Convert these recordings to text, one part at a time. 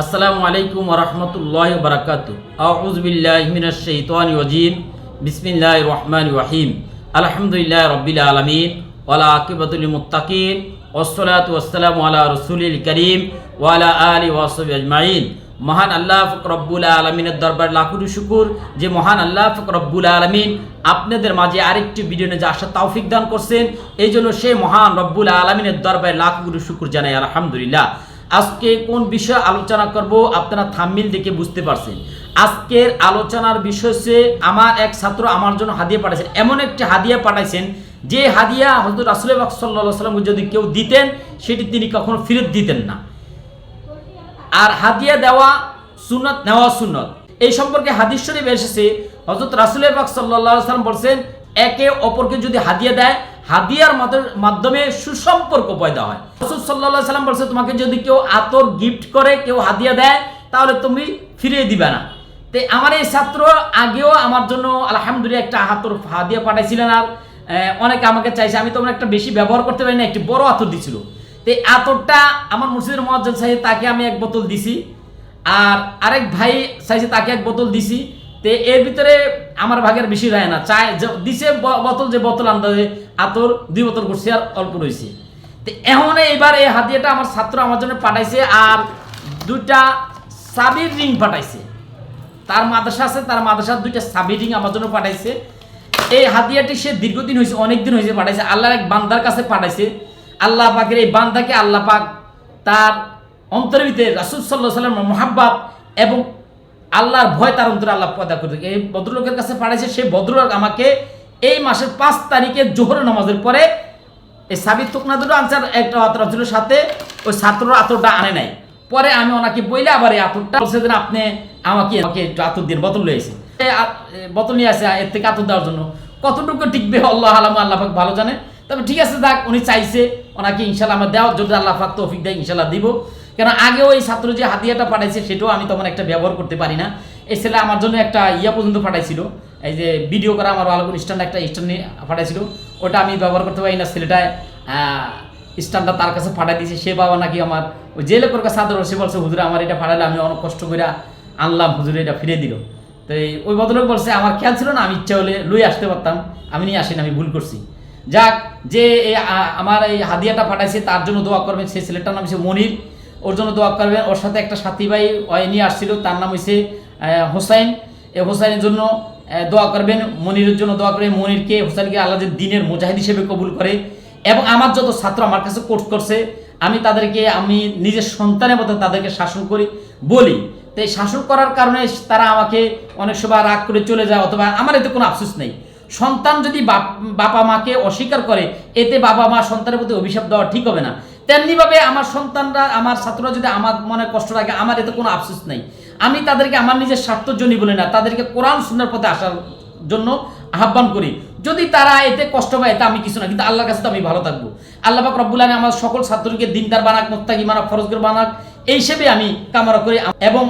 আসসালামু আলাইকুম ওরহমতুল্লাহ বারাকাতু আউজবিল্লাহমিনশাইতানি ওজিম বিসমিল্লাহ রহমান রহিম। আলহামদুলিল্লাহ রবিল আলমিন। ওয়ালা আকিবাতুল মুত্তাকিন। ওসলাত ওসালাম আলা রসুলিল করিম ওয়ালা আলী ওয়াসব আজমাইন। মহান আল্লাহ ফকরব্বুল আলমিনের দরবার লাখুরু শুকুর যে মহান আল্লাহ ফকরব্বুল আলমিন আপনাদের মাঝে আরেকটি ভিডিও নিয়ে আসার তৌফিক দান করছেন, এই জন্য সে মহান রব্বুল আলমিনের দরবার লাখুরু শুকুর জানাই আলহামদুলিল্লাহ। আজকে কোন বিষয়ে আলোচনা করব আপনারা থাম্মিল দেখে বুঝতে পারছেন। আজকের আলোচনার বিষয় আমার এক ছাত্র আমার জন্য হাদিয়া পাঠাইছেন। এমন একটি হাদিয়া পাঠাইছেন, যে হাদিয়া হয়তো রাসুল সাল্লাহ সাল্লামকে যদি কেউ দিতেন, সেটি তিনি কখনো ফেরত দিতেন না। আর হাদিয়া দেওয়া সুন্নত, নেওয়া সুন্নত। এই সম্পর্কে হাদিস শরীফ এসেছে হজরত রাসুল পাক সাল্লাহ সাল্লাম বলছেন, একে অপরকে যদি হাদিয়া দেয় হাদিয়ার মাধ্যমে- সুসম্পর্ক পয়দা হয়। রসুল সাল্লাহ সাল্লাম বলছে, তোমাকে যদি কেউ আতর গিফট করে, কেউ হাদিয়া দেয়, তাহলে তুমি ফিরিয়ে দিবে না। তো আমার এই ছাত্র আগেও আমার জন্য আলহামদুলিল্লাহ একটা হাতর হাদিয়া পাঠাইছিলেন আর অনেকে আমাকে চাইছে, আমি তখন একটা বেশি ব্যবহার করতে পারি না, একটি বড় আতর দিছিল। তো এই আতরটা আমার মসজিদের মহাজন সাহেব তাকে আমি এক বোতল দিছি, আর আরেক ভাই চাইছে তাকে এক বোতল দিছি। তে এর ভিতরে আমার ভাগের বেশি রয় না। চাই যে- দিছে বোতল যে বোতল আন্দাজে আতর দুই বোতল করছে আর অল্প রয়েছে তো এখন এইবার এই হাতিয়াটা আমার ছাত্র আমার জন্য পাঠাইছে, আর দুইটা সাবির রিং পাঠাইছে। তার মাদ্রাসা আছে, তার মাদ্রাসার দুইটা সাবির রিং আমার জন্য পাঠাইছে। এই হাতিয়াটি সে দীর্ঘদিন হয়েছে অনেক দিন হয়েছে পাঠাইছে। আল্লাহর এক বান্দার কাছে পাঠাইছে। আল্লাহ পাকের এই বান্দাকে আল্লাহ পাক তার অন্তরের ভিতরে রাসুল সাল্লাহ সাল্লাম মোহাব্বাত এবং আল্লাহর ভয় তার অন্তরে আল্লাহ পয়দা করে এই ভদ্রলোকের কাছে পাঠাইছে সেই ভদ্রলোক আমাকে এই মাসের পাঁচ তারিখে জোহর নামাজের পরে এই সাবিত তুকনা দুটো আনসার একটা আতরের সাথে, ওই ছাত্রর আতরটা আনে নাই। পরে আমি ওনাকে বইলে আবার এই আতরটা বলছে যে, আপনি আমাকে আমাকে একটু আতর দিন, বোতল লয়েছে বোতল নিয়ে আসে, এর থেকে আতর দেওয়ার জন্য। কতটুকু টিকবে, আল্লাহ আলাম, আল্লাহ পাক ভালো জানে। তবে ঠিক আছে, যাক, উনি চাইছে, ওনাকে ইনশাল্লাহ আমার দেওয়া যদি আল্লাহ পাক তৌফিক দেয় ইনশাল্লাহ দিব। কেন আগেও এই ছাত্র যে হাতিয়াটা পাঠাইছে, সেটাও আমি তেমন একটা ব্যবহার করতে পারি না। এই ছেলে আমার জন্য একটা ইয়া পর্যন্ত পাঠাইছিল। এই যে ভিডিও করা আমার আলোকন স্ট্যান্ড একটা স্ট্যান্ড পাঠাইছিল। ওটা আমি ব্যবহার করতে পারি না, ছেলেটায় স্ট্যান্ডটা তার কাছে পাঠাই দিয়েছে। সে বাবা নাকি আমার ওই যে লোকের আদর সে বলছে, হুজুরে, আমার এটা পাঠালে আমি অনেক কষ্ট করে আনলাম, হুজুরে, এটা ফিরে দিল। তো এই- ওই ভদ্রলোক বলছে, আমার খেয়াল ছিল না, আমি ইচ্ছা হলে লই আসতে পারতাম, আমি নিয়ে আসিনি, আমি ভুল করছি। যাক, যে আমার এই হাদিয়াটা পাঠাইছে, তার জন্য দোয়া করবেন। সেই ছেলেটার নাম হচ্ছে মনির। ওর জন্য দোয়া করবেন। ওর সাথে একটা সাথী ভাই নিয়ে আসছিল, তার নাম হচ্ছে হোসাইন। এই হোসাইনের জন্য দোয়া করবেন, মনিরের জন্য দোয়া করবেন। মনিরকে, হোসাইনকে আল্লাহ দিনের মুজাহিদ হিসেবে কবুল করে এবং আমার যত ছাত্র আমার কাছে কোর্স করছে, আমি তাদেরকে, আমি নিজের সন্তানের মতো তাদেরকে শাসন করি, বলি। তো এই শাসন করার কারণে তারা আমাকে অনেক সময় রাগ করে চলে যায়, অথবা আমার এতে কোনো আফসোস নেই। সন্তান যদি বাপ- বাবা মাকে অস্বীকার করে, এতে বাবা মা সন্তানের প্রতি অভিশাপ দেওয়া ঠিক হবে না। তেমনিভাবে আমার সন্তানরা, আমার ছাত্ররা যদি আমার মনে কষ্ট লাগে আমার এতে কোনো আফসোস নেই। আমি তাদেরকে আমার নিজের স্বার্থের জন্যই বলি না, তাদেরকে কোরআন সুন্দর পথে আসার জন্য আহ্বান করি। যদি তারা এতে কষ্ট পায় এতে আমি কিছু না, কিন্তু আল্লাহর কাছে তো আমি ভালো থাকব। আল্লাহ পাক রব্বুল আমার সকল ছাত্রকে দিনদার বানাক, মোত্তাকি মানাক ফরজগর বানাক, এই হিসেবে আমি কামনা করি। এবং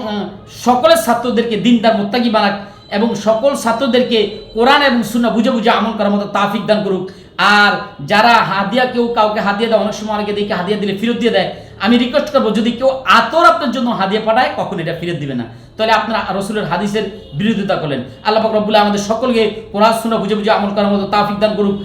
সকলের ছাত্রদেরকে দিনদার, মোত্তাকি বানাক এবং সকল ছাত্রদেরকে কোরআন এবং সুন্না বুঝে বুঝে আমল করার মতো তাফিক দান করুক। আর যারা হাদিয়া কেউ কাউকে হাদিয়া দেয়, অনেক সময় অনেকে দেখে হাদিয়া দিলে ফেরত দিয়ে দেয়। আমি রিকোয়েস্ট করব, যদি কেউ আতর আপনার জন্য হাদিয়া পাঠায়, কখন এটা ফেরত দিবে না। তাহলে আপনারা রসুলের হাদিসের বিরোধিতা করলেন। আল্লাহ রব্বুল্লাহ আমাদের সকলকে সুন্নাহ বুঝে বুঝে আমল করার মতো তাফিক দান করুক।